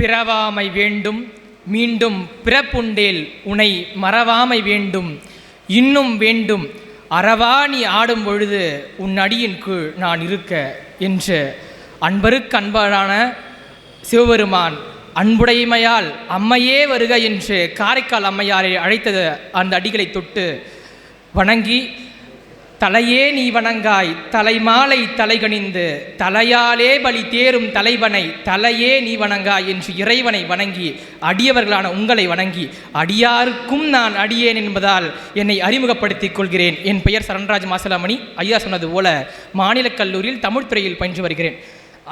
பிறவாமை வேண்டும். மீண்டும் பிறப்புண்டேல் உனை மறவாமை வேண்டும். இன்னும் வேண்டும். அறவா நீ ஆடும் பொழுது உன் அடியின் கீழ் நான் இருக்க என்று அன்பருக்கு அன்பரான சிவபெருமான் அன்புடைமையால் அம்மையே வருக என்று காரைக்கால் அம்மையாரை அழைத்தது அந்த அடிகளை தொட்டு வணங்கி தலையே நீ வணங்காய் தலைமாலை தலைகணிந்து தலையாலே பலி தேரும் தலைவனை தலையே நீ வணங்காய் என்று இறைவனை வணங்கி அடியவர்களான உங்களை வணங்கி அடியாருக்கும் நான் அடியேன் என்பதால் என்னை அறிமுகப்படுத்திக் கொள்கிறேன். என் பெயர் சரண்ராஜ் மாசலாமணி. ஐயா சொன்னது போல மாநிலக் கல்லூரியில் தமிழ் துறையில் பயின்று வருகிறேன்.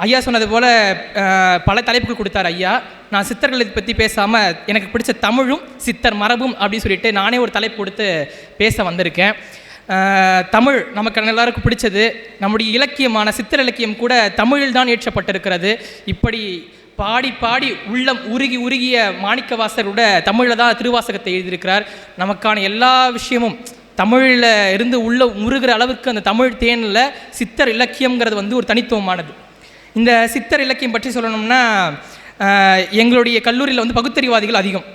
ஐயா சொன்னது போல பல தலைப்புகள் கொடுத்தார் ஐயா. நான் சித்தர்களை பற்றி பேசாமல் எனக்கு பிடிச்ச தமிழும் சித்தர் மரபும் அப்படின்னு சொல்லிட்டு நானே ஒரு தலைப்பு கொடுத்து பேச வந்திருக்கேன். தமிழ் நமக்கு எல்லாருக்கும் பிடிச்சது. நம்முடைய இலக்கியமான சித்திர இலக்கியம் கூட தமிழில் தான் இயற்றப்பட்டிருக்கிறது. இப்படி பாடி பாடி உள்ளம் உருகி உருகிய மாணிக்கவாசரோட தமிழில் தான் திருவாசகத்தை எழுதியிருக்கிறார். நமக்கான எல்லா விஷயமும் தமிழில் இருந்து உள்ள முருகிற அளவுக்கு அந்த தமிழ் தேனில் சித்தர் இலக்கியம்ங்கிறது வந்து ஒரு தனித்துவமானது. இந்த சித்தர் இலக்கியம் பற்றி சொல்லணும்னா எங்களுடைய கல்லூரியில் வந்து பகுத்தறிவாதிகள் அதிகம்.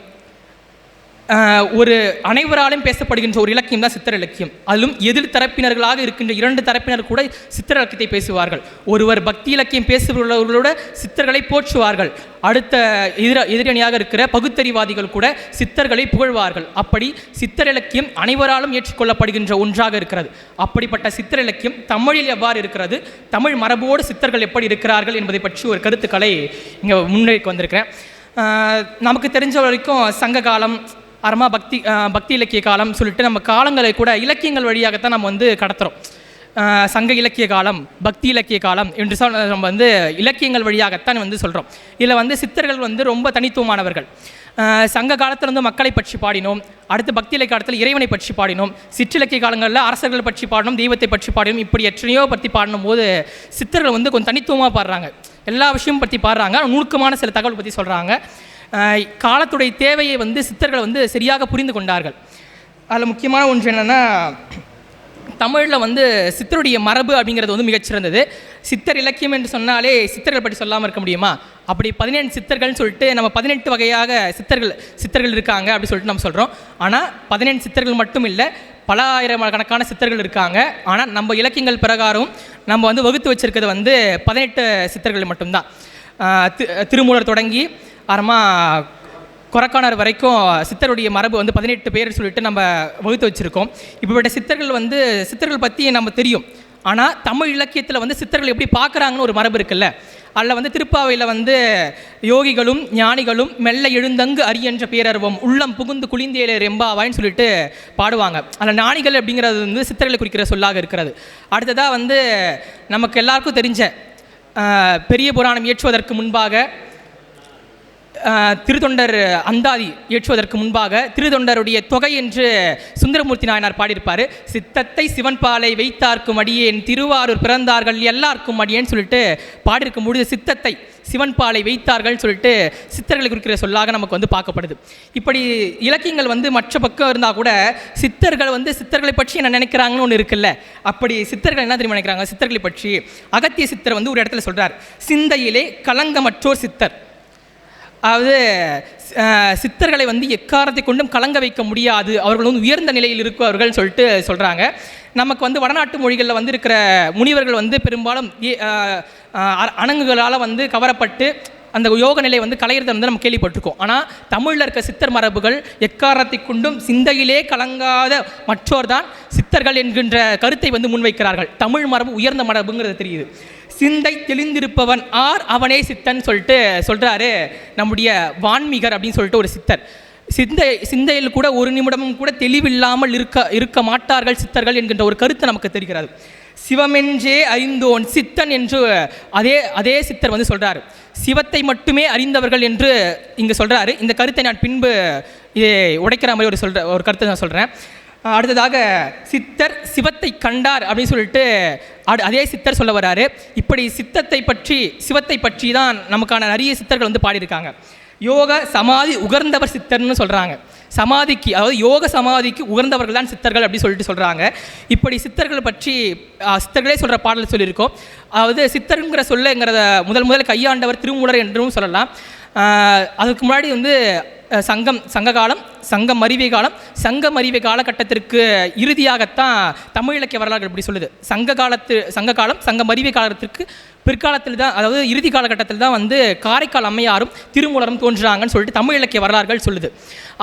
ஒரு அனைவராலும் பேசப்படுகின்ற ஒரு இலக்கியம் தான் சித்திர இலக்கியம். அதிலும் எதிர் தரப்பினர்களாக இருக்கின்ற இரண்டு தரப்பினர் கூட சித்திர இலக்கியத்தை பேசுவார்கள். ஒருவர் பக்தி இலக்கியம் பேசுபவர்களோட சித்தர்களை போற்றுவார்கள். அடுத்த எதிர எதிரணியாக இருக்கிற பகுத்தறிவாதிகள் கூட சித்தர்களை புகழ்வார்கள். அப்படி சித்தர் இலக்கியம் அனைவராலும் ஏற்றுக்கொள்ளப்படுகின்ற ஒன்றாக இருக்கிறது. அப்படிப்பட்ட சித்திர இலக்கியம் தமிழில் எவ்வாறு இருக்கிறது? தமிழ் மரபோடு சித்தர்கள் எப்படி இருக்கிறார்கள் என்பதை பற்றி ஒரு கருத்துக்களை இங்கே முன்னேறிக்கு வந்திருக்கிறேன். நமக்கு தெரிஞ்ச வரைக்கும் சங்க காலம் அறமா பக்தி பக்தி இலக்கிய காலம் சொல்லிட்டு நம்ம காலங்களை கூட இலக்கியங்கள் வழியாகத்தான் நம்ம வந்து கடத்துகிறோம் சங்க இலக்கிய காலம் பக்தி இலக்கிய காலம் என்று சொல் நம்ம வந்து இலக்கியங்கள் வழியாகத்தான் வந்து சொல்கிறோம் இதில் வந்து சித்தர்கள் வந்து ரொம்ப தனித்துவமானவர்கள். சங்க காலத்தில் வந்து மக்களை பற்றி பாடினோம். அடுத்து பக்தி இலக்கிய காலத்தில் இறைவனை பற்றி பாடினோம். சிற்றிலக்கிய காலங்களில் அரசர்கள் பற்றி பாடணும் தெய்வத்தை பற்றி பாடினோம். இப்படி எத்தனையோ பற்றி பாடணும் போது சித்தர்கள் வந்து கொஞ்சம் தனித்துவமாக பாடுறாங்க. எல்லா விஷயமும் பற்றி பாடுறாங்க. நுணுக்கமான சில தகவல் பற்றி சொல்கிறாங்க காலத்துடைய தேவையை வந்து சித்தர்கள் வந்து சரியாக புரிந்து கொண்டார்கள். அதில் முக்கியமான ஒன்று என்னென்னா தமிழில் வந்து சித்தருடைய மரபு அப்படிங்கிறது வந்து மிகச்சிறந்தது சித்தர் இலக்கியம் என்று சொன்னாலே சித்தர்கள் பற்றி சொல்லாமல் இருக்க முடியுமா? அப்படி பதினெட்டு சித்தர்கள்னு சொல்லிட்டு நம்ம பதினெட்டு வகையாக சித்தர்கள் சித்தர்கள் இருக்காங்க அப்படின்னு சொல்லிட்டு நம்ம சொல்கிறோம் ஆனால் பதினெட்டு சித்தர்கள் மட்டும் இல்லை பல ஆயிரம் கணக்கான சித்தர்கள் இருக்காங்க. ஆனால் நம்ம இலக்கியங்கள் பிரகாரம் நம்ம வந்து வகுத்து வச்சிருக்கிறது வந்து பதினெட்டு சித்தர்கள் மட்டும்தான். திருமூலர் தொடங்கி அறமா கொரக்கானர் வரைக்கும் சித்தருடைய மரபு வந்து பதினெட்டு பேர் சொல்லிட்டு நம்ம வகுத்து வச்சுருக்கோம். இப்படிப்பட்ட சித்தர்கள் வந்து சித்தர்கள் பற்றி நம்ம தெரியும். ஆனால் தமிழ் இலக்கியத்தில் வந்து சித்தர்கள் எப்படி பார்க்குறாங்கன்னு ஒரு மரபு இருக்குல்ல. அதில் வந்து திருப்பாவையில் வந்து யோகிகளும் ஞானிகளும் மெல்ல எழுந்தங்கு அரியன்ற பேரர்வம் உள்ளம் புகுந்து குளிந்தேலே ரெம்பாவாய்ன்னு சொல்லிட்டு பாடுவாங்க. அதில் ஞானிகள் அப்படிங்கிறது வந்து சித்தர்களை குறிக்கிற சொல்லாக இருக்கிறது. அடுத்ததாக வந்து நமக்கு எல்லாருக்கும் தெரிஞ்ச பெரிய புராணம் இயற்றுவதற்கு முன்பாக திருத்தொண்டர் அந்தாதி ஏற்றுவதற்கு முன்பாக திருத்தொண்டருடைய தொகை என்று சுந்தரமூர்த்தி நாயனார் பாடியிருப்பார். சித்தத்தை சிவன் பாலை வைத்தார்க்கும் அடியேன் திருவாரூர் பிறந்தார்கள் எல்லாருக்கும் அடியேன்னு சொல்லிட்டு பாடியிருக்கும் பொழுது சித்தத்தை சிவன்பாலை வைத்தார்கள் சொல்லிட்டு சித்தர்களை குறிக்கிற சொல்லாக நமக்கு வந்து பார்க்கப்படுது. இப்படி இலக்கியங்கள் வந்து மற்ற பக்கம் இருந்தால் கூட சித்தர்கள் வந்து சித்தர்களை பற்றி என்ன நினைக்கிறாங்கன்னு ஒன்று இருக்குல்ல. அப்படி சித்தர்கள் என்ன தெரியுமா நினைக்கிறாங்க? சித்தர்களை பற்றி அகத்திய சித்தர் வந்து ஒரு இடத்துல சொல்கிறார் சிந்தையிலே கலங்கமற்றோர் சித்தர். அதாவது சித்தர்களை வந்து எக்காரத்தை கொண்டும் கலங்க வைக்க முடியாது. அவர்கள் வந்து உயர்ந்த நிலையில் இருப்பவர்கள் சொல்லிட்டு சொல்கிறாங்க நமக்கு வந்து வடநாட்டு மொழிகளில் வந்து இருக்கிற முனிவர்கள் வந்து பெரும்பாலும் ஏ- அணங்குகளால் வந்து கவரப்பட்டு அந்த யோக நிலை வந்து கலையிறதை வந்து நம்ம கேள்விப்பட்டிருக்கோம். ஆனால் தமிழில் இருக்க சித்தர் மரபுகள் எக்காரத்தை கொண்டும் சிந்தையிலே கலங்காத மற்றோர் தான் சித்தர்கள் என்கின்ற கருத்தை வந்து முன்வைக்கிறார்கள். தமிழ் மரபு உயர்ந்த மரபுங்கிறது தெரியுது. சிந்தை தெளிந்திருப்பவன் ஆர் அவனே சித்தன் சொல்லிட்டு சொல்கிறாரு நம்முடைய வான்மீகர் அப்படின்னு சொல்லிட்டு ஒரு சித்தர். சிந்தை சிந்தையில் கூட ஒரு நிமிடமும் கூட தெளிவில்லாமல் இருக்க இருக்க மாட்டார்கள் சித்தர்கள் என்கின்ற ஒரு கருத்து நமக்கு தெரிகிறது. சிவமென்றே அறிந்தோன் சித்தன் என்று அதே அதே சித்தர் வந்து சொல்கிறார் சிவத்தை மட்டுமே அறிந்தவர்கள் என்று இங்கே சொல்கிறாரு இந்த கருத்தை நான் பின்பு இதை உடைக்கிற மாதிரி ஒரு சொல்கிற ஒரு கருத்தை நான் சொல்கிறேன் அடுத்ததாக சித்தர் சிவத்தை கண்டார் அப்படின்னு சொல்லிட்டு அடு- அதே சித்தர் சொல்ல வராரு இப்படி சித்தத்தை பற்றி சிவத்தை பற்றி தான் நமக்கான நிறைய சித்தர்கள் வந்து பாடியிருக்காங்க. யோக சமாதி உகர்ந்தவர் சித்தர்னு சொல்கிறாங்க சமாதிக்கு அதாவது யோக சமாதிக்கு உகர்ந்தவர்கள் தான் சித்தர்கள் அப்படின்னு சொல்லிட்டு சொல்கிறாங்க இப்படி சித்தர்கள் பற்றி சித்தர்களே சொல்கிற பாடல் சொல்லியிருக்கோம். அதாவது சித்தருங்கிற சொல்லுங்கிறத முதல் முதல் கையாண்டவர் திருமூலர் என்றும் சொல்லலாம். அதுக்கு முன்னாடி வந்து சங்கம் சங்க காலம் சங்கம் மறிவை காலம் சங்க மறிவை காலகட்டத்திற்கு இறுதியாகத்தான் தமிழ் இலக்கிய வரலாறு இப்படி சொல்லுது. சங்க காலத்து சங்க காலம் சங்க மறிவை காலத்திற்கு பிற்காலத்தில் தான் அதாவது இறுதி காலகட்டத்தில் தான் வந்து காரைக்கால் அம்மையாரும் திருமூலரும் தோன்றுறாங்கன்னு சொல்லிட்டு தமிழ் இலக்கிய வரலாறுகள் சொல்லுது.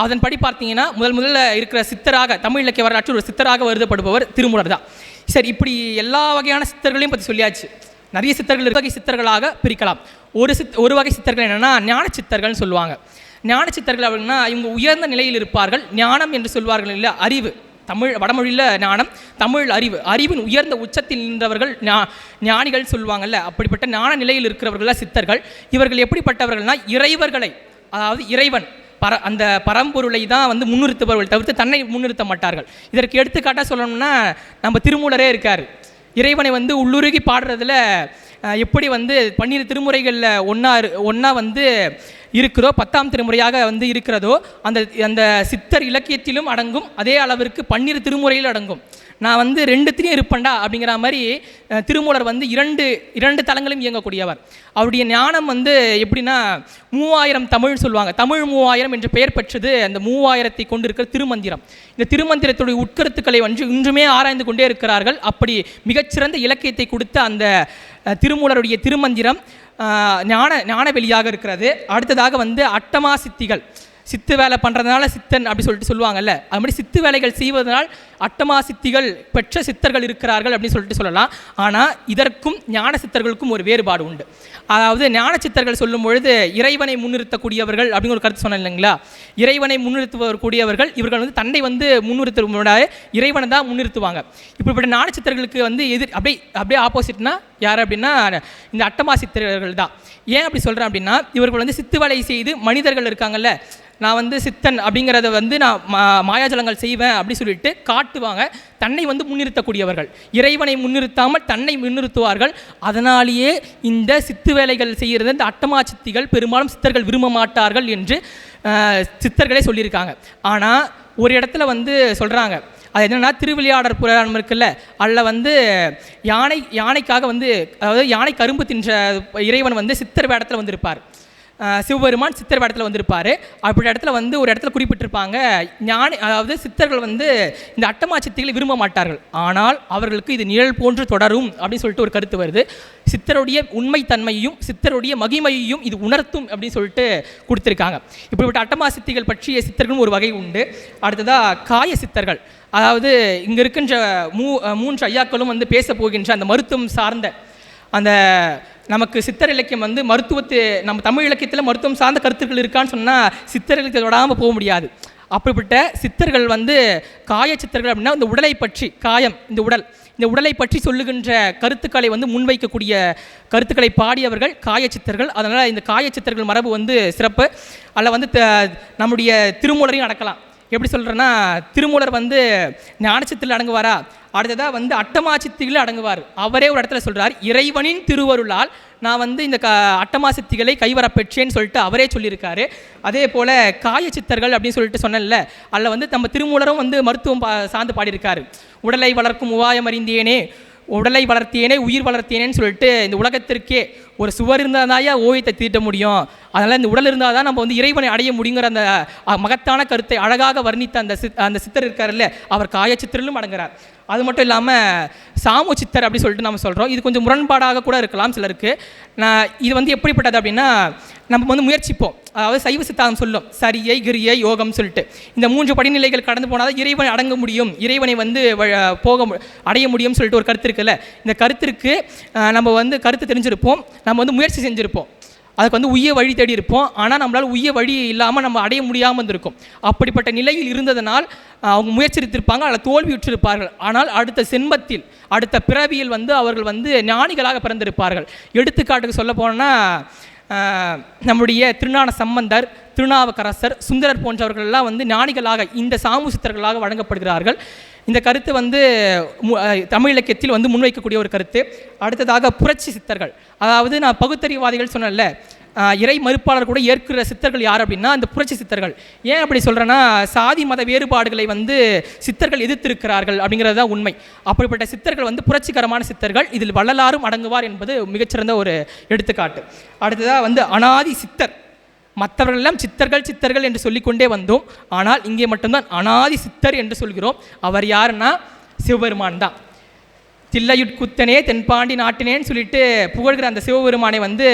அதன்படி பார்த்தீங்கன்னா முதல் முதல்ல இருக்கிற சித்தராக தமிழ் இலக்கிய வரலாற்றில் ஒரு சித்தராக வருதப்படுபவர் திருமூலர் தான். சரி இப்படி எல்லா வகையான சித்தர்களையும் பற்றி சொல்லியாச்சு. நிறைய சித்தர்கள் வகை சித்தர்களாக பிரிக்கலாம். ஒரு சித் ஒரு வகை சித்தர்கள் என்னென்னா ஞான சித்தர்கள்னு சொல்லுவாங்க. ஞான சித்தர்கள் அப்படின்னா இவங்க உயர்ந்த நிலையில் இருப்பார்கள். ஞானம் என்று சொல்வார்கள் இல்லை அறிவு. தமிழ் வடமொழியில் ஞானம் தமிழ் அறிவு. அறிவின் உயர்ந்த உச்சத்தில் நின்றவர்கள் ஞா ஞானிகள் சொல்லுவாங்கல்ல. அப்படிப்பட்ட ஞான நிலையில் இருக்கிறவர்கள் சித்தர்கள். இவர்கள் எப்படிப்பட்டவர்கள்னா இறைவர்களை அதாவது இறைவன் பர அந்த பரம்பொருளை தான் வந்து முன்னிறுத்துபவர்கள் தவிர்த்து தன்னை முன்னிறுத்த மாட்டார்கள். இதற்கு எடுத்துக்காட்டாக சொல்லணும்னா நம்ம திருமூலரே இருக்கார். இறைவனை வந்து உள்ளுருகி பாடுறதுல எப்படி வந்து பன்னிரு திருமுறைகளில் ஒன்றா ஒன்றா வந்து இருக்குதோ பத்தாம் திருமுறையாக வந்து இருக்கிறதோ அந்த அந்த சித்தர் இலக்கியத்திலும் அடங்கும் அதே அளவிற்கு பன்னிரு திருமுறையில் அடங்கும். நான் வந்து ரெண்டுத்திலையும் இருப்பேன்டா அப்படிங்கிற மாதிரி திருமூலர் வந்து இரண்டு இரண்டு தலங்களும் இயங்கக்கூடியவர். அவருடைய ஞானம் வந்து எப்படின்னா மூவாயிரம் தமிழ் சொல்லுவாங்க. தமிழ் மூவாயிரம் என்று பெயர் பெற்றது அந்த மூவாயிரத்தை கொண்டிருக்கிற திருமந்திரம். இந்த திருமந்திரத்துடைய உட்கருத்துக்களை வந்து இன்றுமே ஆராய்ந்து கொண்டே இருக்கிறார்கள். அப்படி மிகச்சிறந்த இலக்கியத்தை கொடுத்த அந்த திருமூலருடைய திருமந்திரம் ஞான ஞான வெளியாக இருக்கிறது. அடுத்ததாக வந்து அட்டமா சித்திகள். சித்து வேலை பண்ணுறதுனால சித்தன் அப்படி சொல்லிட்டு சொல்லுவாங்கல்ல. அது மாதிரி சித்து வேலைகள் செய்வதனால் அட்டமா சித்திகள் பெற்ற சித்தர்கள் இருக்கிறார்கள் அப்படின்னு சொல்லிட்டு சொல்லலாம். ஆனால் இதற்கும் ஞான சித்தர்களுக்கும் ஒரு வேறுபாடு உண்டு. அதாவது ஞான சித்தர்கள் சொல்லும் பொழுது இறைவனை முன்னிறுத்தக்கூடியவர்கள் அப்படின்னு ஒரு கருத்து சொன்னேன் இல்லைங்களா? இறைவனை முன்னிறுத்தக்கூடியவர்கள் இவர்கள் வந்து தன்னை வந்து முன்னிறுத்த இறைவனை தான் முன்னிறுத்துவாங்க. இப்படிப்பட்ட ஞான சித்தர்களுக்கு வந்து எதிர் அப்படியே அப்படியே ஆப்போசிட்னா யார் அப்படின்னா இந்த அட்டமா சித்தர்கள் தான். ஏன் அப்படி சொல்கிறேன் அப்படின்னா இவர்கள் வந்து சித்து வலை செய்து மனிதர்கள் இருக்காங்கல்ல நான் வந்து சித்தன் அப்படிங்கிறத வந்து நான் மா மாயாஜலங்கள் செய்வேன் அப்படின்னு சொல்லிட்டு காட்டு காட்டுவாங்க தன்னை வந்து முன்னிறுத்தக்கூடியவர்கள். இறைவனை முன்னிறுத்தாமல் தன்னை முன்னிறுத்துவார்கள். அதனாலேயே இந்த சித்து வேலைகள் செய்கிறது இந்த அட்டமா சித்திகள் பெரும்பாலும் சித்தர்கள் விரும்ப மாட்டார்கள் என்று சித்தர்களே சொல்லியிருக்காங்க. ஆனால் ஒரு இடத்துல வந்து சொல்கிறாங்க அது என்னென்னா திருவிளையாடற் புராணம் இருக்குல்ல அதில் வந்து யானை யானைக்காக வந்து அதாவது யானை கரும்பு தின்ற இறைவன் வந்து சித்தர் வேடத்தில் வந்திருப்பார். சிவபெருமான் சித்தர் இடத்துல வந்திருப்பார். அப்படி இடத்துல வந்து ஒரு இடத்துல குறிப்பிட்டிருப்பாங்க ஞானி அதாவது சித்தர்கள் வந்து இந்த அட்டமா சித்திகளை விரும்ப மாட்டார்கள். ஆனால் அவர்களுக்கு இது நிழல் போன்று தொடரும் அப்படின்னு சொல்லிட்டு ஒரு கருத்து வருது. சித்தருடைய உண்மைத்தன்மையும் சித்தருடைய மகிமையையும் இது உணர்த்தும் அப்படின்னு சொல்லிட்டு கொடுத்துருக்காங்க. இப்படிப்பட்ட அட்டமா சித்திகள் பற்றிய சித்தர்களும் ஒரு வகை உண்டு. அடுத்ததாக காய சித்தர்கள். அதாவது இங்கே இருக்கின்ற மூ மூன்று ஐயாக்களும் வந்து பேச போகின்ற அந்த மருத்துவம் சார்ந்த அந்த நமக்கு சித்தர் இலக்கியம் வந்து மருத்துவத்து நம்ம தமிழ் இலக்கியத்தில் மருத்துவம் சார்ந்த கருத்துக்கள் இருக்கான்னு சொன்னால் சித்தர் இலக்கியத்தை தொடாமல் போக முடியாது. அப்படிப்பட்ட சித்தர்கள் வந்து காய சித்தர்கள் அப்படின்னா இந்த உடலை பற்றி காயம் இந்த உடல். இந்த உடலை பற்றி சொல்லுகின்ற கருத்துக்களை வந்து முன்வைக்கக்கூடிய கருத்துக்களை பாடியவர்கள் காய சித்தர்கள். அதனால் இந்த காய சித்தர்கள் மரபு வந்து சிறப்பு. அதில் வந்து த- நம்முடைய திருமூலரையும் அடக்கலாம். எப்படி சொல்கிறேன்னா திருமூலர் வந்து ஞானச்சத்தில் அடங்குவாரா? அடுத்ததாக வந்து அட்டமா சித்திகளில் அடங்குவார். அவரே ஒரு இடத்துல சொல்கிறார் இறைவனின் திருவருளால் நான் வந்து இந்த க அட்டமா சித்திகளை கைவர பெற்றேன்னு சொல்லிட்டு அவரே சொல்லியிருக்காரு. அதே போல் காய சித்தர்கள் அப்படின்னு சொல்லிட்டு சொன்னேன்ல அதில் வந்து நம்ம திருமூலரும் வந்து மருத்துவம் பா சார்ந்து பாடியிருக்காரு. உடலை வளர்க்கும் உபாயம் அறிந்தேனே உடலை வளர்த்தேனே உயிர் வளர்த்தேனேன்னு சொல்லிட்டு இந்த உலகத்திற்கே ஒரு சுவர் இருந்தால் தாயா ஓவியத்தை தீட்ட முடியும். அதனால் இந்த உடல் இருந்தால் தான் நம்ம வந்து இறைவனை அடைய முடியுங்கிற அந்த மகத்தான கருத்தை அழகாக வர்ணித்த அந்த சித் அந்த சித்தர் இருக்கார்ல அவர் காய சித்தரிலும் அடங்குறார். அது மட்டும் இல்லாமல் சாமு சித்தர் அப்படி சொல்லிட்டு நம்ம சொல்கிறோம் இது கொஞ்சம் முரண்பாடாக கூட இருக்கலாம் சிலருக்கு. நான் இது வந்து எப்படிப்பட்டது அப்படின்னா நம்ம வந்து முயற்சிப்போம். அதாவது சைவ சித்தாந்தம் சொல்லும். சரியை கிரியை யோகம் சொல்லிட்டு. இந்த மூன்று படிநிலைகள் கடந்து போனால் தான் இறைவனை அடங்க முடியும். இறைவனை வந்து போக மு- அடைய முடியும்னு சொல்லிட்டு ஒரு கருத்து இருக்குல்ல. இந்த கருத்திற்கு நம்ம வந்து கருத்து தெரிஞ்சிருப்போம். நம்ம வந்து முயற்சி செஞ்சுருப்போம். அதுக்கு வந்து உய்ய வழி தேடி இருப்போம். ஆனால் நம்மளால் உய்ய வழி இல்லாமல் நம்ம அடைய முடியாமல் இருந்திருக்கும். அப்படிப்பட்ட நிலையில் இருந்ததனால் அவங்க முயற்சித்திருப்பாங்க அதில் தோல்வியுற்றிருப்பார்கள் ஆனால் அடுத்த செண்பத்தில் அடுத்த பிறவியில் வந்து அவர்கள் வந்து ஞானிகளாக பிறந்திருப்பார்கள். எடுத்துக்காட்டுக்கு சொல்ல போனால் நம்முடைய திருநான சம்பந்தர் திருநாவுக்கரசர் சுந்தரர் போன்றவர்கள் எல்லாம் வந்து ஞானிகளாக இந்த சாமு சித்தர்களாக வழங்கப்படுகிறார்கள். இந்த கருத்து வந்து மு- தமிழ் இலக்கியத்தில் வந்து முன்வைக்கக்கூடிய ஒரு கருத்து. அடுத்ததாக புரட்சி சித்தர்கள். அதாவது நான் பகுத்தறிவாதிகள் சொன்னேன்ல இறை மறுப்பாளர் கூட ஏற்கிற சித்தர்கள் யார் அப்படின்னா அந்த புரட்சி சித்தர்கள். ஏன் அப்படி சொல்கிறேன்னா சாதி மத வேறுபாடுகளை வந்து சித்தர்கள் எதிர்த்திருக்கிறார்கள் அப்படிங்கிறது தான் உண்மை. அப்படிப்பட்ட சித்தர்கள் வந்து புரட்சிகரமான சித்தர்கள். இதில் வள்ளலாரும் அடங்குவார் என்பது மிகச்சிறந்த ஒரு எடுத்துக்காட்டு. அடுத்ததாக வந்து அனாதி சித்தர். மற்றவர்கள் எல்லாம் சித்தர்கள் சித்தர்கள் என்று சொல்லிக்கொண்டே வந்தோம். ஆனால் இங்கே மட்டும்தான் அனாதி சித்தர் என்று சொல்கிறோம். அவர் யாருன்னா? சிவபெருமான் தான். தில்லையுட்குத்தனே தென்பாண்டி நாட்டினேன்னு சொல்லிட்டு புகழ்கிற அந்த சிவபெருமானை வந்து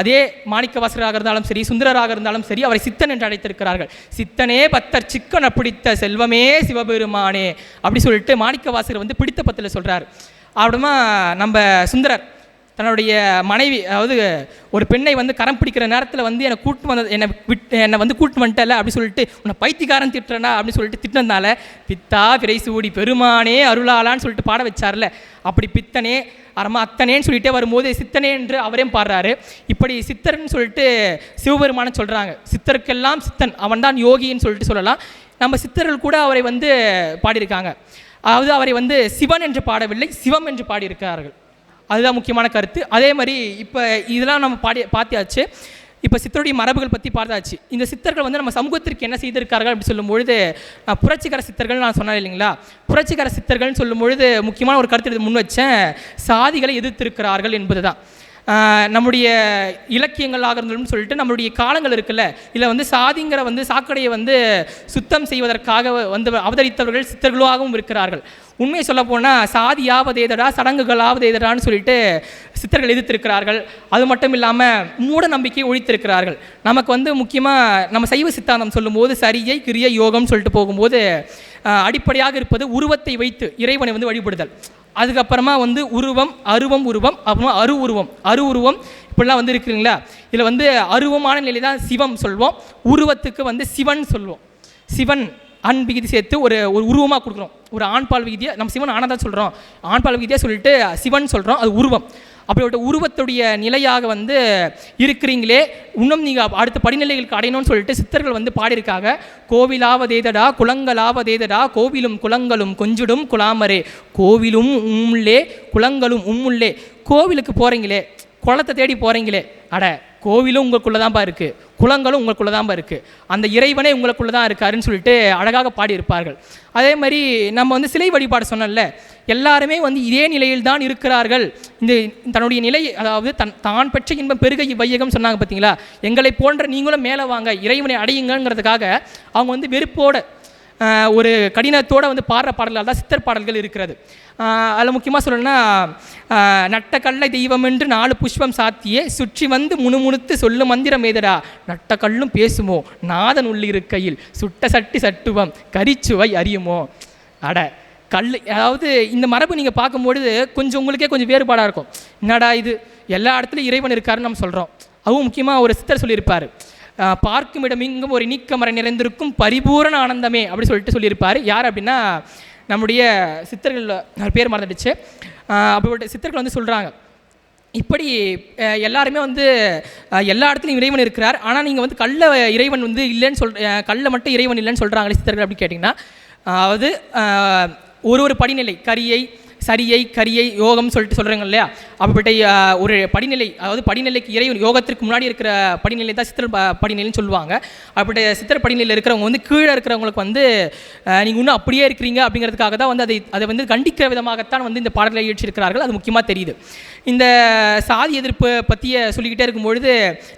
அதே மாணிக்கவாசராக இருந்தாலும் சரி சுந்தரராக இருந்தாலும் சரி அவரை சித்தன் என்று அழைத்திருக்கிறார்கள். சித்தனே பத்தர் சிக்கன் பிடித்த செல்வமே சிவபெருமானே அப்படி சொல்லிட்டு மாணிக்கவாசர் வந்து பிடித்த பத்தில் சொல்கிறார் அப்படிமா நம்ம சுந்தரர் தன்னுடைய மனைவி அதாவது ஒரு பெண்ணை வந்து கரம் பிடிக்கிற நேரத்தில் வந்து என்னை கூட்டு வந்தது என்னை விட் என்னை வந்து கூட்டு வந்துட்டல அப்படி சொல்லிட்டு உன்னை பைத்தியக்காரன் திட்டுறனா அப்படின்னு சொல்லிட்டு திட்டினதுனால பித்தா பிறை சூடி பெருமானே அருளாளான்னு சொல்லிட்டு பாட வச்சார்ல. அப்படி பித்தனே அரமா அத்தனேன்னு சொல்லிட்டே வரும்போது சித்தனே என்று அவரையும் பாடுறாரு. இப்படி சித்தர்னு சொல்லிட்டு சிவபெருமானை சொல்கிறாங்க சித்தருக்கெல்லாம் சித்தன் அவன்தான் யோகின்னு சொல்லிட்டு சொல்லலாம். நம்ம சித்தர்கள் கூட அவரை வந்து பாடியிருக்காங்க. அதாவது அவரை வந்து சிவன் என்று பாடவில்லை சிவம் என்று பாடியிருக்கிறார்கள். அதுதான் முக்கியமான கருத்து. அதே மாதிரி இப்போ இதெல்லாம் நம்ம பாடி பார்த்தியாச்சு இப்போ சித்தருடைய மரபுகள் பற்றி பார்த்தாச்சு. இந்த சித்தர்கள் வந்து நம்ம சமூகத்திற்கு என்ன செய்திருக்கார்கள் அப்படி சொல்லும்பொழுது நான் புரட்சிகர சித்தர்கள் நான் சொன்னேன் இல்லைங்களா? புரட்சிகர சித்தர்கள்னு சொல்லும்பொழுது முக்கியமான ஒரு கருத்து எடுத்து முன் வச்சேன். சாதிகளை எதிர்த்திருக்கிறார்கள் என்பது தான் நம்முடைய இலக்கியங்களாக இருந்தாலும் சொல்லிட்டு நம்மளுடைய காலங்கள் இருக்குல்ல இதில் வந்து சாதிங்கிற வந்து சாக்கடையை வந்து சுத்தம் செய்வதற்காக வந்து அவதரித்தவர்கள் சித்தர்களாகவும் இருக்கிறார்கள். உண்மையை சொல்ல போனால் சாதியாவதேதடா சடங்குகளாவதேதடான்னு சொல்லிட்டு சித்தர்கள் எதிர்த்திருக்கிறார்கள். அது மட்டும் இல்லாமல் மூட நம்பிக்கையை ஒழித்திருக்கிறார்கள். நமக்கு வந்து முக்கியமாக நம்ம சைவ சித்தாந்தம் சொல்லும்போது சரியை கிரிய யோகம்னு சொல்லிட்டு போகும்போது அடிப்படையாக இருப்பது உருவத்தை வைத்து இறைவனை வந்து வழிபடுதல். அதுக்கப்புறமா வந்து உருவம் அருவம் உருவம் அப்புறமா அரு உருவம். அரு உருவம் இப்படிலாம் வந்து இருக்குங்களா இதில் வந்து அருவமான நிலை தான் சிவம் சொல்வோம். உருவத்துக்கு வந்து சிவன் சொல்வோம். சிவன் ஆண் விகுதி சேர்த்து ஒரு ஒரு உருவமாக கொடுக்குறோம் ஒரு ஆண்பால் விகுதியை நம்ம சிவன் ஆனதான் சொல்கிறோம் ஆண்பால் விகுதியாக சொல்லிட்டு சிவன் சொல்கிறோம் அது உருவம். அப்படிப்பட்ட உருவத்துடைய நிலையாக வந்து இருக்கிறீங்களே இன்னும் நீங்கள் அடுத்த படிநிலைகளுக்கு அடையணும்னு சொல்லிட்டு சித்தர்கள் வந்து பாடியிருக்காங்க. கோவிலாவதேதடா குளங்களாவதேதடா கோவிலும் குளங்களும் கொஞ்சிடும் குலாமரே கோவிலும் உம்முள்ளே குளங்களும் உம்முள்ளே. கோவிலுக்கு போகிறீங்களே குளத்தை தேடி போகிறீங்களே அட கோவிலும் உங்களுக்குள்ளே தான்ப்பா இருக்குது குளங்களும் உங்களுக்குள்ளே தான்ப்பா இருக்குது அந்த இறைவனே உங்களுக்குள்ளே தான் இருக்காருன்னு சொல்லிட்டு அழகாக பாடியிருப்பார்கள். அதே மாதிரி நம்ம வந்து சிலை வழிபாடு சொன்னோம்ல எல்லாருமே வந்து இதே நிலையில் தான் இருக்கிறார்கள். இந்த தன்னுடைய நிலை அதாவது தன் தான் பெற்ற இன்பம் பெருகை வையகம் சொன்னாங்க பார்த்தீங்களா எங்களை போன்ற நீங்களும் மேலே வாங்க இறைவனை அடையுங்கங்கிறதுக்காக அவங்க வந்து வெறுப்போட ஒரு கடினத்தோடு வந்து பாடுற பாடல்கள் தான் சித்தர் பாடல்கள் இருக்கிறது. அதில் முக்கியமாக சொல்லணும்னா நட்ட கல்லை தெய்வம் என்று நாலு புஷ்பம் சாத்தியே சுற்றி வந்து முணுமுணுத்து சொல்லும் மந்திரம் ஏதடா? நட்ட கல்லும் பேசுமோ? நாதன் உள்ளிருக்கையில் சுட்ட சட்டி சட்டுவம் கரிச்சுவை அறியுமோ? அட கல் அதாவது இந்த மரபு நீங்கள் பார்க்கும்பொழுது கொஞ்சம் உங்களுக்கே கொஞ்சம் வேறுபாடாக இருக்கும். என்னடா இது? எல்லா இடத்துலையும் இறைவன் இருக்காருன்னு நம்ம சொல்கிறோம் அதுவும் முக்கியமாக ஒரு சித்தர் சொல்லியிருப்பார். பார்க்கும் இடம் இங்கும் ஒரு நீக்கமரை நிறைந்திருக்கும் பரிபூரண ஆனந்தமே அப்படி சொல்லிட்டு சொல்லியிருப்பார். யார் அப்படின்னா நம்முடைய சித்தர்கள் பேர் மறந்துடுச்சு. அப்படிப்பட்ட சித்தர்கள் வந்து சொல்கிறாங்க இப்படி எல்லாருமே வந்து எல்லா இடத்துலையும் இறைவன் இருக்கிறார். ஆனால் நீங்கள் வந்து கல்ல இறைவன் வந்து இல்லைன்னு சொல் கல்ல மட்டும் இறைவன் இல்லைன்னு சொல்கிறாங்களே சித்தர்கள் அப்படின்னு கேட்டிங்கன்னா அதாவது ஒரு ஒரு படிநிலை கரியை சரியை கரியை யோகம் சொல்லிட்டு சொல்கிறாங்க இல்லையா? அப்படிப்பட்ட ஒரு படிநிலை அதாவது படிநிலைக்கு இறைவன் யோகத்திற்கு முன்னாடி இருக்கிற படிநிலை தான் சித்திர படிநிலைன்னு சொல்லுவாங்க. அப்படிப்பட்ட சித்திர படிநிலையில் இருக்கிறவங்க வந்து கீழே இருக்கிறவங்களுக்கு வந்து நீங்கள் இன்னும் அப்படியே இருக்கிறீங்க அப்படிங்கிறதுக்காக தான் வந்து அதை அதை வந்து கண்டிக்கிற விதமாகத்தான் வந்து இந்த பாடலை இயற்றிருக்கிறார்கள். அது முக்கியமாக தெரியுது. இந்த சாதி எதிர்ப்பு பற்றிய சொல்லிக்கிட்டே இருக்கும்பொழுது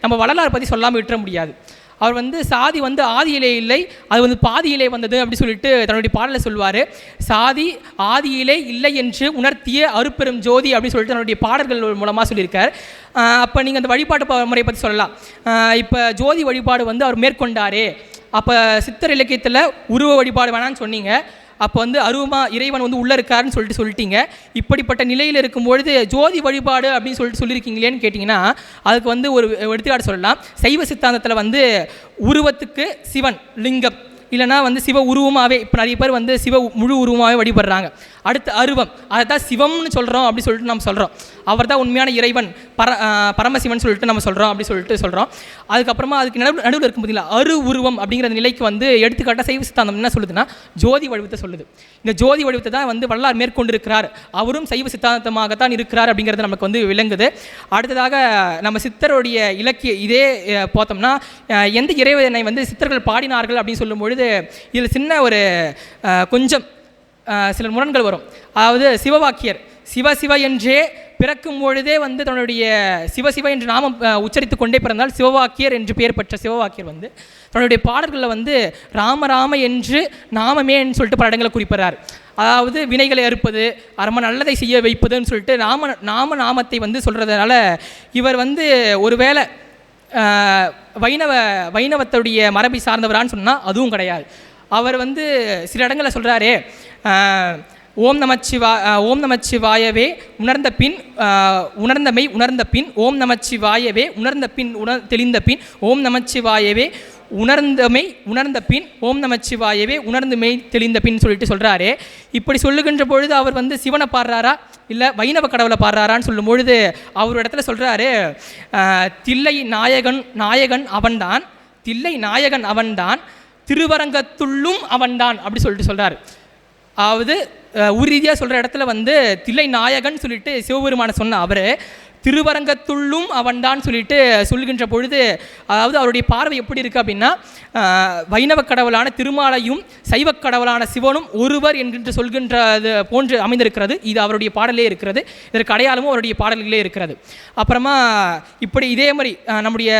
நம்ம வரலாறு பற்றி சொல்லாமல் விட்டுற முடியாது. அவர் வந்து சாதி வந்து ஆதியிலே இல்லை அது வந்து பாதியிலே வந்தது அப்படி சொல்லிட்டு தன்னுடைய பாடலை சொல்வார். சாதி ஆதியிலே இல்லை என்று உணர்த்திய அருப்பெரும் ஜோதி அப்படின்னு சொல்லிட்டு தன்னுடைய பாடல்கள் மூலமாக சொல்லியிருக்கார். அப்போ நீங்கள் அந்த வழிபாட்டு முறையை பற்றி சொல்லலாம். இப்போ ஜோதி வழிபாடு வந்து அவர் மேற்கொண்டாரே. அப்போ சித்தர் இலக்கியத்தில் உருவ வழிபாடு வேணான்னு சொன்னீங்க. அப்போ வந்து அருவமா இறைவன் வந்து உள்ளே இருக்காருன்னு சொல்லிட்டு சொல்லிட்டீங்க. இப்படிப்பட்ட நிலையில் இருக்கும்பொழுது ஜோதி வழிபாடு அப்படின்னு சொல்லிட்டு சொல்லியிருக்கீங்களேன்னு கேட்டிங்கன்னா அதுக்கு வந்து ஒரு எடுத்துக்காட்டு சொல்லலாம். சைவ சித்தாந்தத்தில் வந்து உருவத்துக்கு சிவன் லிங்கம். இல்லைனா வந்து சிவ உருவமாகவே இப்போ நிறைய பேர் வந்து சிவ முழு உருவமாகவே வழிபடுறாங்க. அடுத்து அருவம். அதை தான் சிவம்னு சொல்கிறோம் அப்படி சொல்லிட்டு நம்ம சொல்கிறோம் அவர் தான் உண்மையான இறைவன். பர பரமசிவன் சொல்லிட்டு நம்ம சொல்கிறோம் அப்படி சொல்லிட்டு சொல்கிறோம் அதுக்கப்புறமா அதுக்கு நடுவு நடுவில் இருக்கும் பார்த்தீங்களா அரு உருவம் அப்படிங்கிற நிலைக்கு வந்து எடுத்துக்காட்டாக சைவ சித்தாந்தம் என்ன சொல்லுதுன்னா ஜோதி வடிவத்தை சொல்லுது. இந்த ஜோதி வடிவத்தை தான் வந்து வள்ளலார் மேற்கொண்டிருக்கிறார். அவரும் சைவ சித்தாந்தமாகத்தான் இருக்கிறார் அப்படிங்கிறது நமக்கு வந்து விளங்குது. அடுத்ததாக நம்ம சித்தருடைய இலக்கிய இதே பார்த்தோம்னா எந்த இறைவனை வந்து சித்தர்கள் பாடினார்கள் அப்படின்னு சொல்லும் பொழுது இதில் சின்ன ஒரு கொஞ்சம் சில முரண்கள் வரும். அதாவது சிவவாக்கியர் சிவ சிவ என்றே பிறக்கும் பொழுதே வந்து தன்னுடைய சிவ சிவ என்று நாமம் உச்சரித்து கொண்டே பிறந்தால் சிவவாக்கியர் என்று பெயர் பெற்ற சிவவாக்கியர் வந்து தன்னுடைய பாடல்களில் வந்து ராம ராம என்று நாமமேன்னு சொல்லிட்டு பல இடங்களை குறிப்பிடுறார். அதாவது வினைகளை அறுப்பது அரம நல்லதை செய்ய வைப்பதுன்னு சொல்லிட்டு நாம நாம நாமத்தை வந்து சொல்கிறதுனால இவர் வந்து ஒருவேளை வைணவ வைணவத்துடைய மரபை சார்ந்தவரான்னு சொன்னால் அதுவும் கிடையாது. அவர் வந்து சில இடங்களில் சொல்கிறாரே ஓம் நமச்சிவா ஓம் நமச்சிவாயவே உணர்ந்த பின் உணர்ந்த உணர்ந்தமை உணர்ந்த பின் ஓம் நமச்சிவாயவே உணர்ந்த பின் உணர் தெளிந்த பின் ஓம் நமச்சிவாயவே உணர்ந்தமை உணர்ந்த பின் ஓம் நமச்சிவாயவே உணர்ந்துமை தெளிந்த பின் சொல்லிட்டு சொல்கிறாரு இப்படி சொல்லுகின்ற பொழுது அவர் வந்து சிவனை பாடுறாரா? இல்லை வைணவ கடவுளை பாடுறாரான்னு சொல்லும் பொழுது அவர் இடத்துல சொல்கிறாரு தில்லை நாயகன் நாயகன் அவன்தான் தில்லை நாயகன் அவன்தான் திருவரங்கத்துள்ளும் அவன்தான் அப்படி சொல்லிட்டு சொல்கிறார் அதாவது உறுதியாக சொல்கிற இடத்துல வந்து தில்லை நாயகன் சொல்லிட்டு சிவபெருமானை சொன்ன அவர் திருவரங்கத்துள்ளும் அவன்தான் சொல்லிட்டு சொல்கின்ற பொழுது அதாவது அவருடைய பார்வை எப்படி இருக்குது அப்படின்னா வைணவ கடவுளான திருமாலையும் சைவக் கடவுளான சிவனும் ஒருவர் என்கின்ற சொல்கின்றது போன்று அமைந்திருக்கிறது. இது அவருடைய பாடலே இருக்கிறது. இதற்கு அடையாளமும் அவருடைய பாடல்களே இருக்கிறது. அப்புறமா இப்படி இதே மாதிரி நம்முடைய நம்முடைய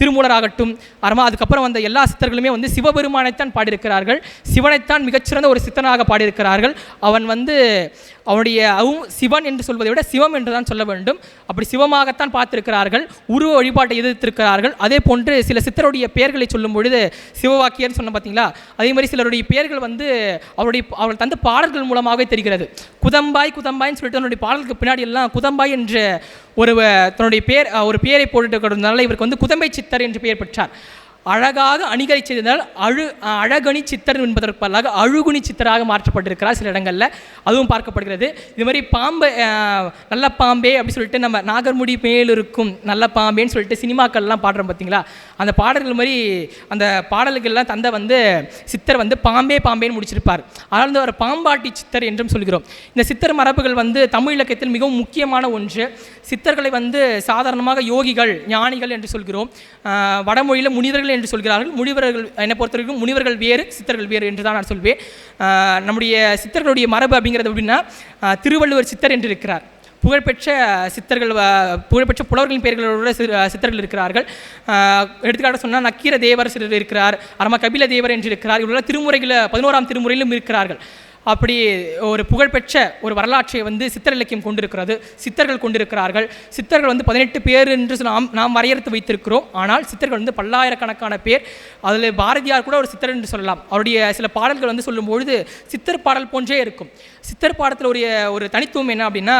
திருமூலராகட்டும் அப்புறமா அதுக்கப்புறம் வந்த எல்லா சித்தர்களுமே வந்து சிவபெருமானைத்தான் பாடியிருக்கிறார்கள். சிவனைத்தான் மிகச்சிறந்த ஒரு சித்தனாக பாடியிருக்கிறார்கள். அவன் வந்து அவனுடைய அவும் சிவன் என்று சொல்வதை விட சிவம் என்று தான் சொல்ல வேண்டும். அப்படி சிவமாகத்தான் பார்த்திருக்கிறார்கள் உருவ வழிபாட்டை எதிர்த்திருக்கிறார்கள். அதே போன்று சில சித்தருடைய பெயர்களை சொல்லும் பொழுது சிவவாக்கியர்னு சொன்ன பார்த்தீங்களா அதே மாதிரி சிலருடைய பெயர்கள் வந்து அவருடைய அவர்கள் தந்த பாடல்கள் மூலமாகவே தெரிகிறது. குதம்பாய் குதம்பாய்ன்னு சொல்லிட்டு தன்னுடைய பாடலுக்கு பின்னாடி எல்லாம் குதம்பாய் என்ற ஒரு தன்னுடைய பேர் ஒரு பேரை போட்டுட்டு இருக்கிறதுனால இவருக்கு வந்து குதம்பை சித்தர் என்று பெயர் பெற்றார். அழகாக அணிகரை செய்ததால் அழு அழகணி சித்தர் என்பதற்கு பதிலாக அழுகுணி சித்தராக மாற்றப்பட்டிருக்கிறார் சில இடங்களில். அதுவும் பார்க்கப்படுகிறது. இது மாதிரி பாம்பு நல்ல பாம்பே அப்படின்னு சொல்லிட்டு நம்ம நாகர்முடி மேல் இருக்கும் நல்ல பாம்பேன்னு சொல்லிட்டு சினிமாக்கள்லாம் பாடுறோம் பார்த்தீங்களா? அந்த பாடல்கள் மாதிரி அந்த பாடல்கள்லாம் தந்த வந்து சித்தர் வந்து பாம்பே பாம்பேன்னு முடிச்சிருப்பார். அதனால் வந்து அவர் பாம்பாட்டி சித்தர் என்றும் சொல்கிறோம். இந்த சித்தர் மரபுகள் வந்து தமிழ் இலக்கியத்தில் மிகவும் முக்கியமான ஒன்று. சித்தர்களை வந்து சாதாரணமாக யோகிகள் ஞானிகள் என்று சொல்கிறோம். வடமொழியில் முனிதர்கள் என்று சொல்கிறார்கள். முனிவர்கள் என்னை பொறுத்தவரைக்கும் முனிவர்கள் வேறு சித்தர்கள் வேறு என்று தான் நான் சொல்வேன். நம்முடைய சித்தர்களுடைய மரபு அப்படிங்கிறது அப்படின்னா திருவள்ளுவர் சித்தர் என்று இருக்கிறார். புகழ்பெற்ற சித்தர்கள் புகழ்பெற்ற புலவர்களின் பெயர்களோட சித்தர்கள் இருக்கிறார்கள். எடுத்துக்காட்ட சொன்னால் நக்கீர தேவர் சிலர் இருக்கிறார் அரமா கபில தேவர் என்று இருக்கிறார். இவர்களெல்லாம் திருமுறைகளில் பதினோராம் திருமுறையிலும் இருக்கிறார்கள். அப்படி ஒரு புகழ்பெற்ற ஒரு வரலாற்றை வந்து சித்தர் இலக்கியம் கொண்டிருக்கிறது சித்தர்கள் கொண்டிருக்கிறார்கள். சித்தர்கள் வந்து பதினெட்டு பேர் என்று நாம் நாம் வரையறுத்து வைத்திருக்கிறோம். ஆனால் சித்தர்கள் வந்து பல்லாயிரக்கணக்கான பேர். அதில் பாரதியார் கூட ஒரு சித்தர் என்று சொல்லலாம். அவருடைய சில பாடல்கள் வந்து சொல்லும்பொழுது சித்தர் பாடல் போன்றே இருக்கும். சித்தர் பாடத்தில் ஒரு ஒரு தனித்துவம் என்ன அப்படின்னா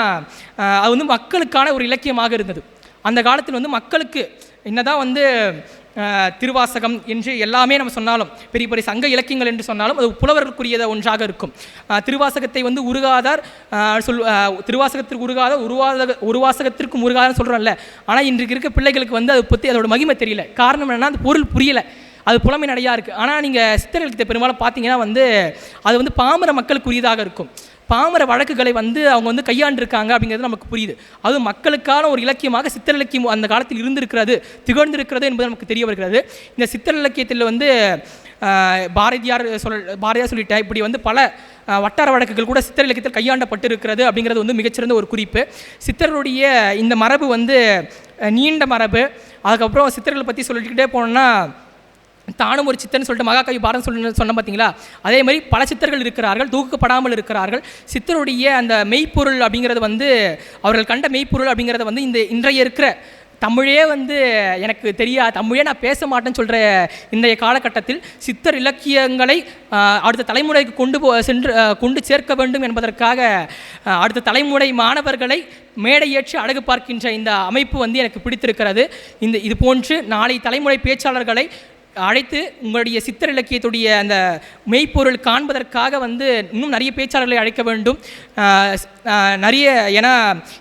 அது வந்து மக்களுக்கான ஒரு இலக்கியமாக இருந்தது. அந்த காலத்தில் வந்து மக்களுக்கு என்னதான் வந்து திருவாசகம் என்று எல்லாமே நம்ம சொன்னாலும் பெரிய பெரிய சங்க இலக்கியங்கள் என்று சொன்னாலும் அது புலவர்களுக்குரியத ஒன்றாக இருக்கும். திருவாசகத்தை வந்து உருகாதார் சொல் திருவாசகத்திற்கு உருகாத உருவாத உருவாசகத்திற்கும் உருகாதான்னு சொல்கிறோம்ல ஆனால் இன்றைக்கு இருக்க பிள்ளைகளுக்கு வந்து அதை பற்றி அதோட மகிமை தெரியல. காரணம் என்னென்னா அந்த பொருள் புரியலை. அது புலமை நடையாக இருக்குது ஆனால் நீங்கள் சித்தர்களுக்கு பெரும்பாலும் பார்த்தீங்கன்னா வந்து அது வந்து பாமர மக்களுக்குரியதாக இருக்கும். பாமர வழக்குகளை வந்து அவங்க வந்து கையாண்டிருக்காங்க அப்படிங்கிறது நமக்கு புரியுது. அது மக்களுக்கான ஒரு இலக்கியமாக சித்தர் இலக்கியம் அந்த காலத்தில் இருந்திருக்கிறது திகழ்ந்திருக்கிறது என்பது நமக்கு தெரிய வருகிறது. இந்த சித்தர் இலக்கியத்தில் வந்து பாரதியார் சொல் பாரதியார் சொல்லிட்டேன் இப்படி வந்து பல வட்டார வழக்குகள் கூட சித்தர் இலக்கியத்தில் கையாண்டப்பட்டிருக்கிறது அப்படிங்கிறது வந்து மிகச்சிறந்த ஒரு குறிப்பு. சித்தருடைய இந்த மரபு வந்து நீண்ட மரபு. அதுக்கப்புறம் சித்தர்களை பற்றி சொல்லிக்கிட்டே போனோம்னா தானும் ஒரு சித்தன் சொல்லிட்டு மகாகவி பாரதம் சொல்ல சொன்ன பார்த்தீங்களா? அதே மாதிரி பல சித்தர்கள் இருக்கிறார்கள் தூக்கப்படாமல் இருக்கிறார்கள். சித்தருடைய அந்த மெய்ப்பொருள் அப்படிங்கிறது வந்து அவர்கள் கண்ட மெய்ப்பொருள் அப்படிங்கிறத வந்து இந்த இன்றைய இருக்கிற தமிழே வந்து எனக்கு தெரியா தமிழே நான் பேச மாட்டேன்னு சொல்கிற இன்றைய காலகட்டத்தில் சித்தர் இலக்கியங்களை அடுத்த தலைமுறைக்கு கொண்டு போ சென்று கொண்டு சேர்க்க வேண்டும் என்பதற்காக அடுத்த தலைமுறை மாணவர்களை மேடை ஏற்றி அழகு பார்க்கின்ற இந்த அமைப்பு வந்து எனக்கு பிடித்திருக்கிறது. இந்த இது போன்று நாளை தலைமுறை பேச்சாளர்களை அழைத்து உங்களுடைய சித்தர் இலக்கியத்துடைய அந்த மெய்ப்பொருள் காண்பதற்காக வந்து இன்னும் நிறைய பேச்சாளர்களை அழைக்க வேண்டும். நிறைய ஏன்னா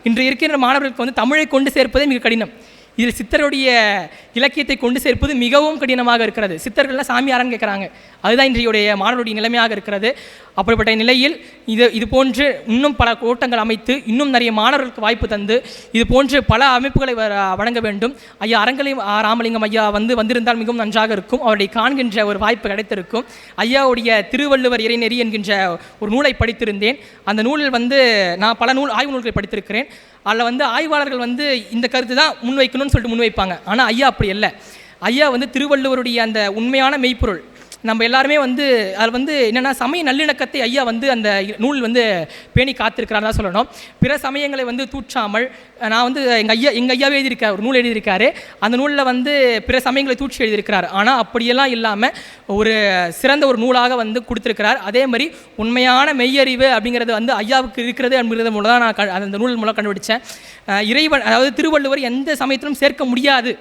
இன்று இருக்கின்ற மாணவர்களுக்கு வந்து தமிழை கொண்டு சேர்ப்பதே மிக கடினம். இதில் சித்தருடைய இலக்கியத்தை கொண்டு சேர்ப்பது மிகவும் கடினமாக இருக்கிறது. சித்தர்கள்லாம் சாமியாரன்னு கேட்குறாங்க. அதுதான் இன்றையுடைய மாணவருடைய நிலைமையாக இருக்கிறது. அப்படிப்பட்ட நிலையில் இது இது போன்று இன்னும் பல கூட்டங்கள் அமைத்து இன்னும் நிறைய மாணவர்களுக்கு வாய்ப்பு தந்து இது போன்று பல அமைப்புகளை வ- வழங்க வேண்டும். ஐயா அரங்கலி ராமலிங்கம் ஐயா வந்து வந்திருந்தால் மிகவும் நன்றாக இருக்கும். அவருடைய காண்கின்ற ஒரு வாய்ப்பு கிடைத்திருக்கும். ஐயாவுடைய திருவள்ளுவர் இறைநெறி என்கின்ற ஒரு நூலை படித்திருந்தேன். அந்த நூலில் வந்து நான் பல நூல் ஆய்வு நூல்களை படித்திருக்கிறேன். அதில் வந்து ஆய்வாளர்கள் வந்து இந்த கருத்து தான் முன்வைக்கணும் சொல்லிட்டு முன்வைப்பாங்க. ஆனால் ஐயா அப்படி இல்லை ஐயா வந்து திருவள்ளுவருடைய அந்த உண்மையான மெய்ப்பொருள் நம்ம எல்லாருமே வந்து அதில் வந்து என்னென்னா சமய நல்லிணக்கத்தை ஐயா வந்து அந்த நூல் வந்து பேணி காத்திருக்கிறார் தான் சொல்லணும். பிற சமயங்களை வந்து தூற்றாமல் நான் வந்து எங்கள் ஐயா எங்கள் ஐயாவே எழுதியிருக்கார் ஒரு நூல் எழுதியிருக்காரு. அந்த நூலில் வந்து பிற சமயங்களை தூற்றி எழுதியிருக்கிறார். ஆனால் அப்படியெல்லாம் இல்லாமல் ஒரு சிறந்த ஒரு நூலாக வந்து கொடுத்துருக்கிறார். அதே மாதிரி உண்மையான மெய்யறிவு அப்படிங்கிறது வந்து ஐயாவுக்கு இருக்கிறது அப்படிங்கிறது மூலம் தான் நான் க- அந்த நூல் மூலம் கண்டுபிடிச்சேன். இறைவன் அதாவது திருவள்ளுவர் எந்த சமயத்திலும் சேர்க்க முடியாது.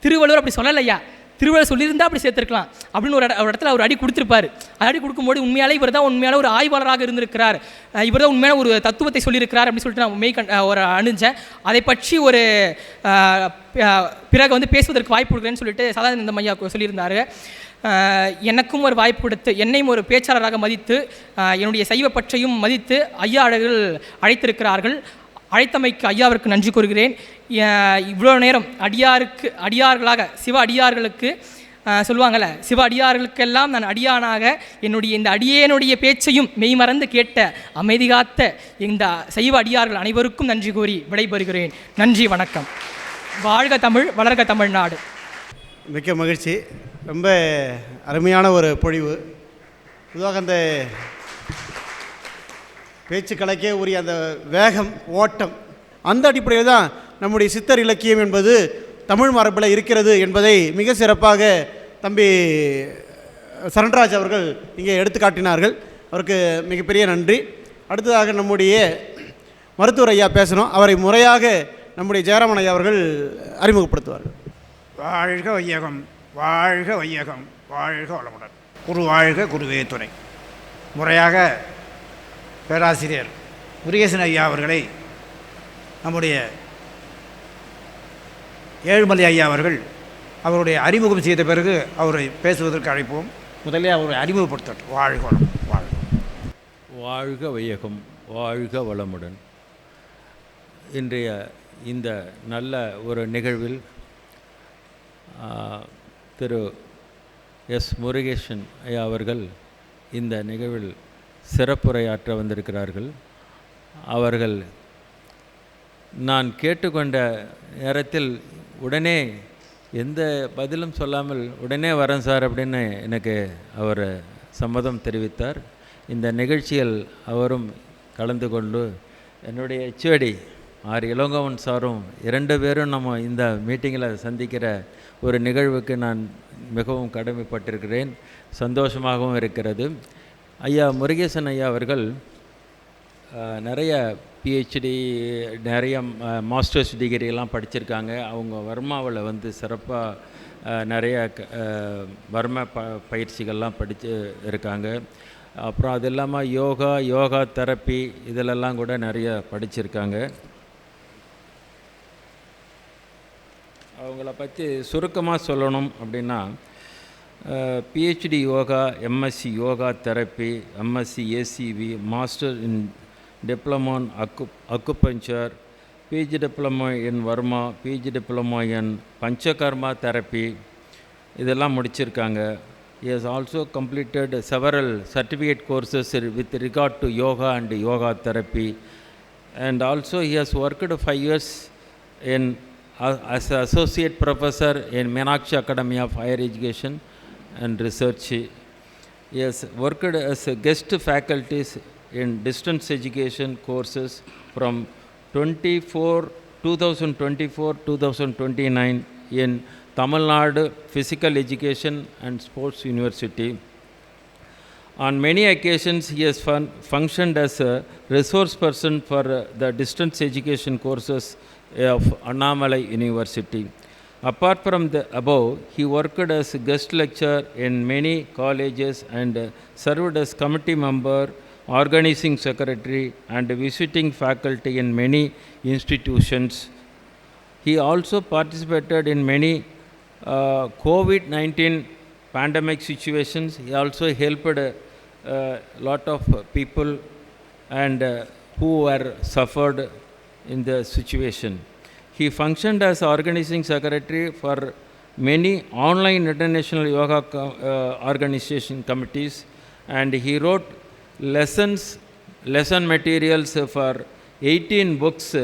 திருவள்ளுவர் அப்படி சொல்லலையா? திருவள்ளுவர் சொல்லியிருந்தா அப்படி சேர்த்துருக்கலாம். அப்படின்னு ஒரு ஒரு இடத்துல அவர் அடி கொடுத்துருப்பாரு. அடி கொடுக்கும்போது உண்மையாலே இவர் தான் உண்மையான ஒரு ஆய்வாளராக இருந்திருக்கிறார். இவர் தான் உண்மையான ஒரு தத்துவத்தை சொல்லியிருக்கிறார் அப்படின்னு சொல்லிட்டு நான் மெய் கண் ஒரு அணிஞ்சேன். அதை பற்றி ஒரு பிறகு வந்து பேசுவதற்கு வாய்ப்பு கொடுக்குறேன்னு சொல்லிட்டு சதானந்த மையா சொல்லியிருந்தார். எனக்கும் ஒரு வாய்ப்பு கொடுத்து என்னையும் ஒரு பேச்சாளராக மதித்து என்னுடைய சைவ பற்றையும் மதித்து ஐயா அழகில் அழைத்திருக்கிறார்கள். அழைத்தமைக்கு ஐயாவிற்கு நன்றி கூறுகிறேன். இவ்வளோ நேரம் அடியாருக்கு அடியார்களாக சிவ அடியார்களுக்கு அஹ் சொல்லுவாங்கள்ல சிவ அடியார்களுக்கெல்லாம் நான் அடியானாக என்னுடைய இந்த அடியேனுடைய பேச்சையும் மெய்மறந்து கேட்ட அமைதி காத்த இந்த சைவ அடியார்கள் அனைவருக்கும் நன்றி கூறி விடைபெறுகிறேன். நன்றி வணக்கம். வாழ்க தமிழ் வளர்க தமிழ்நாடு. மிக்க மகிழ்ச்சி. ரொம்ப அருமையான ஒரு பொழிவு. பொதுவாக அந்த பேச்சு கலைக்கே உரிய அந்த வேகம் ஓட்டம். அந்த அடிப்படையில் தான் நம்முடைய சித்தர் இலக்கியம் என்பது தமிழ் மரபில் இருக்கிறது என்பதை மிக சிறப்பாக தம்பி சரண்ராஜ் அவர்கள் இங்கே எடுத்து காட்டினார்கள். அவருக்கு மிகப்பெரிய நன்றி. அடுத்ததாக நம்முடைய மருத்துவர் ஐயா பேசணும். அவரை முறையாக நம்முடைய ஜெயராமன் ஐயா அவர்கள் அறிமுகப்படுத்துவார்கள். வாழ்க வையகம் வாழ்க வையகம் வாழ்க வளமுடன். குரு வாழ்க குருவே துணை. முறையாக பேராசிரியர் முருகேசன் ஐயா அவர்களை நம்முடைய ஏழுமலை ஐயா அவர்கள் அவருடைய அறிமுகம் செய்த பிறகு அவரை பேசுவதற்கு அழைப்போம். முதலில் அவரை அறிமுகப்படுத்தட்டும். வாழ்க வளம் வாழ்க வாழ்க வையகம் வாழ்க வளமுடன். இன்றைய இந்த நல்ல ஒரு நிகழ்வில் திரு எஸ் முருகேசன் ஐயா அவர்கள் இந்த நிகழ்வில் சிறப்புரையாற்ற வந்திருக்கிறார்கள். அவர்கள் நான் கேட்டுக்கொண்ட நேரத்தில் உடனே எந்த பதிலும் சொல்லாமல் உடனே வரேன் சார் அப்படின்னு எனக்கு அவர் சம்மதம் தெரிவித்தார். இந்த நிகழ்ச்சியில் அவரும் கலந்து கொண்டு என்னுடைய ஹெச்ஓடி ஆர் இளங்கோவன் சாரும் இரண்டு பேரும் நம்ம இந்த மீட்டிங்கில் சந்திக்கிற ஒரு நிகழ்வுக்கு நான் மிகவும் கடமைப்பட்டிருக்கிறேன். சந்தோஷமாகவும் இருக்கிறது. ஐயா முருகேசன் ஐயா அவர்கள் நிறைய பிஹெச்டி நிறைய மாஸ்டர்ஸ் டிகிரியெல்லாம் படிச்சிருக்காங்க. அவங்க வர்மாவில் வந்து சிறப்பாக நிறைய க- வர்ம ப பயிற்சிகள்லாம் படித்து இருக்காங்க. அப்புறம் அது இல்லாமல் யோகா யோகா தெரப்பி இதிலெல்லாம் கூட நிறைய படிச்சிருக்காங்க. அவங்கள பற்றி சுருக்கமாக சொல்லணும் அப்படின்னா PhD yoga MSc yoga therapy MSc ACV master in diploma in acu acupuncture PG diploma in Varma PG diploma in Panchakarma therapy இதெல்லாம் முடிச்சிருக்காங்க is also completed several certificate courses with regard to yoga and yoga therapy and also he has worked five years in as associate professor in Meenakshi academy of higher education and Research. He has worked as a guest faculties in distance education courses from 24 2024 2029 in Tamil Nadu Physical Education and Sports University. On many occasions, he has fun- functioned as a resource person for uh, the distance education courses of Annamalai University. Apart from the above, he worked as a guest lecturer in many colleges and served as committee member, organizing secretary, and visiting faculty in many institutions. He also participated in many uh, COVID 19 pandemic situations. He also helped a uh, lot of people and uh, who were suffered in the situation. He functioned as organizing secretary for many online international yoga co- uh, organization committees and he wrote lessons lesson materials for 18 books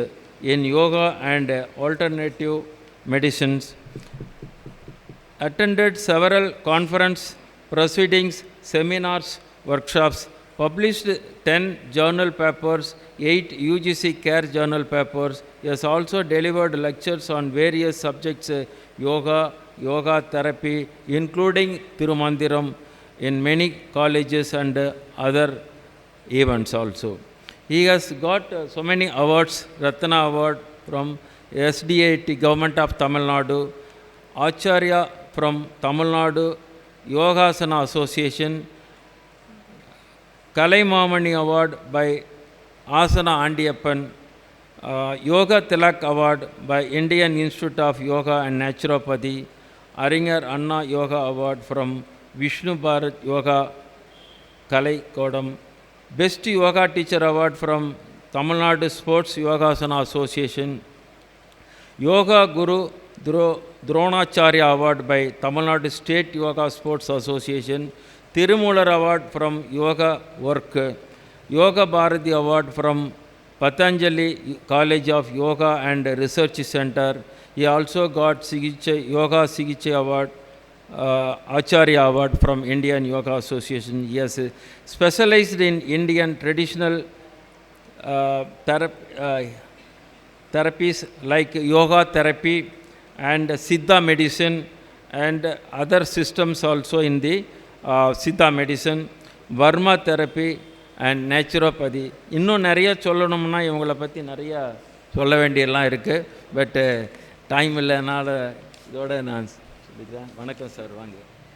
in yoga and alternative medicines attended several conference proceedings, seminars, workshops, published 10 journal papers, 8 UGC CARE journal papers. He has also delivered lectures on various subjects uh, yoga, yoga therapy, including Tirumandiram in many colleges and uh, other events also. He has got uh, so many awards, Ratna Award from SDAT, Government of Tamil Nadu, Acharya from Tamil Nadu Yogasana Association, Kalaimamani award by Asana Andiyappan yoga Tilak award by Indian institute of yoga and naturopathy Arignar Anna yoga award from Vishnu Bharat yoga Kalai Kodam best yoga teacher award from Tamil Nadu sports Yogasana association yoga guru Dro Dronacharya award by Tamil Nadu state yoga sports association Tirumular Award from Yoga Work, Yoga Bharati Award from Patanjali College of Yoga and Research Center. He also got Sigiche, Yoga Sigiche Award, uh, Acharya Award from Indian Yoga Association. He has uh, specialized in Indian traditional uh, therap- therapies like yoga therapy and Siddha medicine and other systems also in the Siddha medicine Varma therapy and naturopathy இன்னும் நிறைய சொல்லணும்னா இவங்களை பற்றி நிறையா சொல்ல வேண்டியெல்லாம் இருக்குது பட்டு time இல்லைனால இதோட நான் சொல்லிக்கிறேன். வணக்கம் சார் வாங்க.